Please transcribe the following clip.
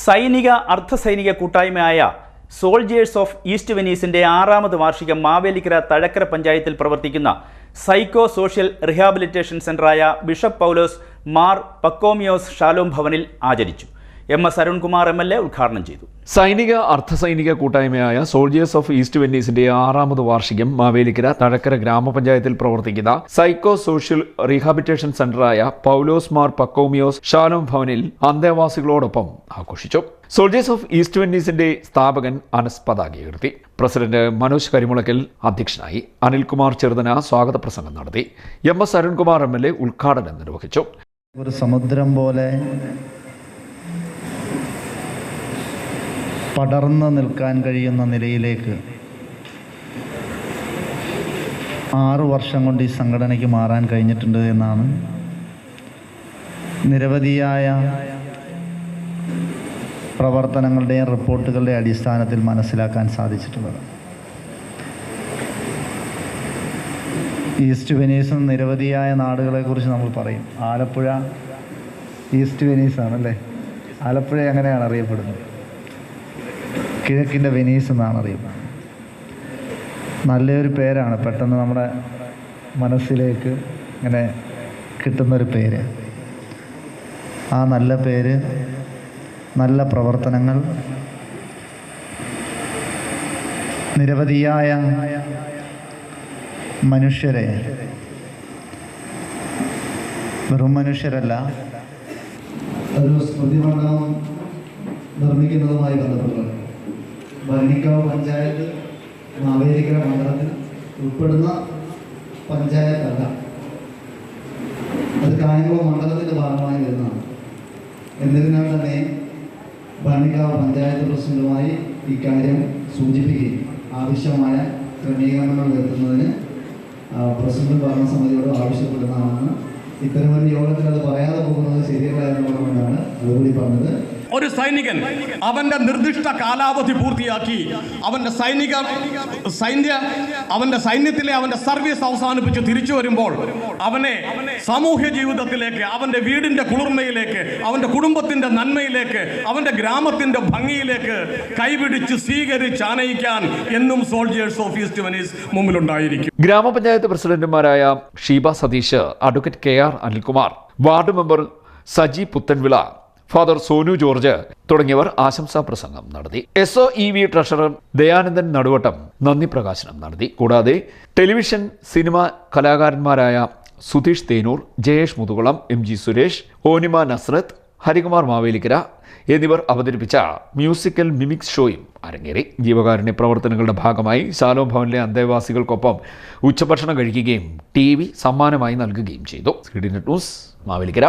സൈനിക അർദ്ധസൈനിക കൂട്ടായ്മയായ soldiers of east വെനീസിന്റെ ആറാമത് വാർഷികം മാവേലിക്കര തഴക്കര പഞ്ചായത്തിൽ പ്രവർത്തിക്കുന്ന സൈക്കോ സോഷ്യൽ റിഹാബിലിറ്റേഷൻ സെന്ററായ ബിഷപ്പ് പൗലോസ് മാർ പക്കോമിയോസ് ഷാലോം ഭവനിൽ ആചരിച്ചു. M S Arunkumar M L A ഉദ്ഘാടനം ചെയ്തു. സൈനിക അർദ്ധസൈനിക കൂട്ടായ്മയായ സോൾജിയേഴ്സ് ഓഫ് ഈസ്റ്റ് വെന്നീസിന്റെ ആറാമത് വാർഷികം മാവേലിക്കര തഴക്കര ഗ്രാമപഞ്ചായത്തിൽ പ്രവർത്തിക്കുന്ന സൈക്കോ സോഷ്യൽ റീഹാബിറ്റേഷൻ സെന്ററായ പൗലോസ് മാർ പക്കോമിയോസ് ഷാലോം ഭവനിൽ അന്തേവാസികളോടൊപ്പം ആഘോഷിച്ചു. സോൾജിയേഴ്സ് ഓഫ് ഈസ്റ്റ് വെന്നീസിന്റെ സ്ഥാപകൻ അനസ് പതാക ഉയർത്തി. പ്രസിഡന്റ് മനോജ് കരിമുളക്കൽ അധ്യക്ഷനായി. അനിൽകുമാർ ചെറുതന സ്വാഗത പ്രസംഗം നടത്തി. M S Arunkumar M L A ഉദ്ഘാടനം നിർവഹിച്ചു. ഒരു സമുദ്രം പോലെ പടർന്നു നിൽക്കാൻ കഴിയുന്ന നിലയിലേക്ക് ആറു വർഷം കൊണ്ട് ഈ സംഘടനയ്ക്ക് മാറാൻ കഴിഞ്ഞിട്ടുണ്ട് എന്നാണ് നിരവധിയായ പ്രവർത്തനങ്ങളുടെയും റിപ്പോർട്ടുകളുടെയും അടിസ്ഥാനത്തിൽ മനസ്സിലാക്കാൻ സാധിച്ചിട്ടുള്ളത്. ഈസ്റ്റ് വെനീസ് നിരവധിയായ നാടുകളെക്കുറിച്ച് നമ്മൾ പറയും. ആലപ്പുഴ ഈസ്റ്റ് വെനീസ് ആണല്ലേ ആലപ്പുഴ എങ്ങനെയാണ് അറിയപ്പെടുന്നത്? കിഴക്കിന്റെ വെനീസ് എന്നാണ് അറിയുന്നത് നല്ലൊരു പേരാണ്. പെട്ടെന്ന് നമ്മുടെ മനസ്സിലേക്ക് ഇങ്ങനെ കിട്ടുന്നൊരു പേര്. ആ നല്ല പേര് നല്ല പ്രവർത്തനങ്ങൾ നിരവധിയായ മനുഷ്യരെ. വെറും മനുഷ്യരല്ല. ഒരു സ്മൃതി നിർമ്മിക്കുന്നതുമായി ബന്ധപ്പെട്ട് ഭരണിക്കാവ് പഞ്ചായത്ത് മാവേലിക്കര മണ്ഡലത്തിൽ ഉൾപ്പെടുന്ന പഞ്ചായത്തല്ല. അത് കായംകുളം മണ്ഡലത്തിന്റെ ഭാഗമായി വരുന്നതാണ്. എന്നിരുന്നാൽ തന്നെ ഭരണിക്കാവ് പഞ്ചായത്ത് പ്രസിഡന്റുമായി ഇക്കാര്യം സൂചിപ്പിക്കുകയും ആവശ്യമായ ക്രമീകരണങ്ങൾ വരുത്തുന്നതിന് പ്രസിഡന്റ് ഭരണസമിതിയോട് ആവശ്യപ്പെടുന്നതാണെന്ന് ഇത്തരമൊരു യോഗത്തിൽ അത് പറയാതെ പോകുന്നത് ശരിയല്ല എന്നുള്ളതുകൊണ്ടാണ് അതുകൂടി പറഞ്ഞത്. ഒരു സൈനികൻ അവന്റെ നിർദ്ദിഷ്ട കാലാവധി പൂർത്തിയാക്കി അവന്റെ സൈനിക സൈന്യ അവന്റെ സൈന്യത്തിലെ അവന്റെ സർവീസ് അവസാനിപ്പിച്ച് തിരിച്ചു വരുമ്പോൾ അവനെ സാമൂഹ്യ ജീവിതത്തിലേക്ക് അവന്റെ വീടിന്റെ കുളിർമയിലേക്ക് അവന്റെ കുടുംബത്തിന്റെ നന്മയിലേക്ക് അവന്റെ ഗ്രാമത്തിന്റെ ഭംഗിയിലേക്ക് കൈപിടിച്ച് സ്വീകരിച്ച് ആനയിക്കാൻ എന്നും സോൾജിയേഴ്സ് ഓഫ് ഈസ്റ്റ് മുമ്പിലുണ്ടായിരിക്കും. ഗ്രാമപഞ്ചായത്ത് പ്രസിഡന്റുമാരായ Sheeba Satheesh advocate K R Anilkumar ward member Saji Puthenvila father Sonu George തുടങ്ങിയവർ ആശംസാ പ്രസംഗം നടത്തി. S O E V treasurer Dayanandan Naduvattom നന്ദി പ്രകാശനം നടത്തി. കൂടാതെ ടെലിവിഷൻ സിനിമ കലാകാരന്മാരായ സുധീഷ് തേനൂർ ജയേഷ് മുതുകുളം എം ജി സുരേഷ് ഓനിമ നസ്രത്ത് ഹരികുമാർ മാവേലിക്കര എന്നിവർ അവതരിപ്പിച്ച മ്യൂസിക്കൽ മിമിക്സ് ഷോയും അരങ്ങേറി. ജീവകാരുണ്യ പ്രവർത്തനങ്ങളുടെ ഭാഗമായി ശാലോ ഭവനിലെ അന്തേവാസികൾക്കൊപ്പം ഉച്ചഭക്ഷണം കഴിക്കുകയും ടി സമ്മാനമായി നൽകുകയും ചെയ്തു. C news Mavelikara.